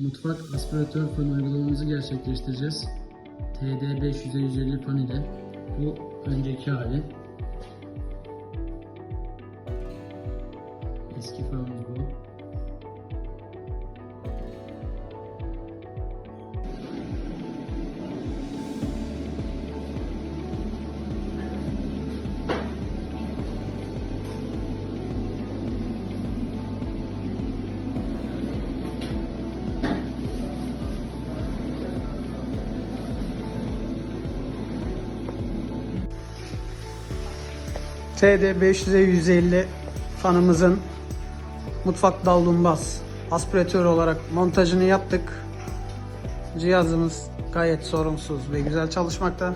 Mutfak aspiratör fan uygulamamızı gerçekleştireceğiz. TD 500'e 150 fan ile. Bu önceki hali. Eski fanımız bu. TD 500'e 150 fanımızın mutfak davlumbaz aspiratör olarak montajını yaptık. Cihazımız gayet sorunsuz ve güzel çalışmakta.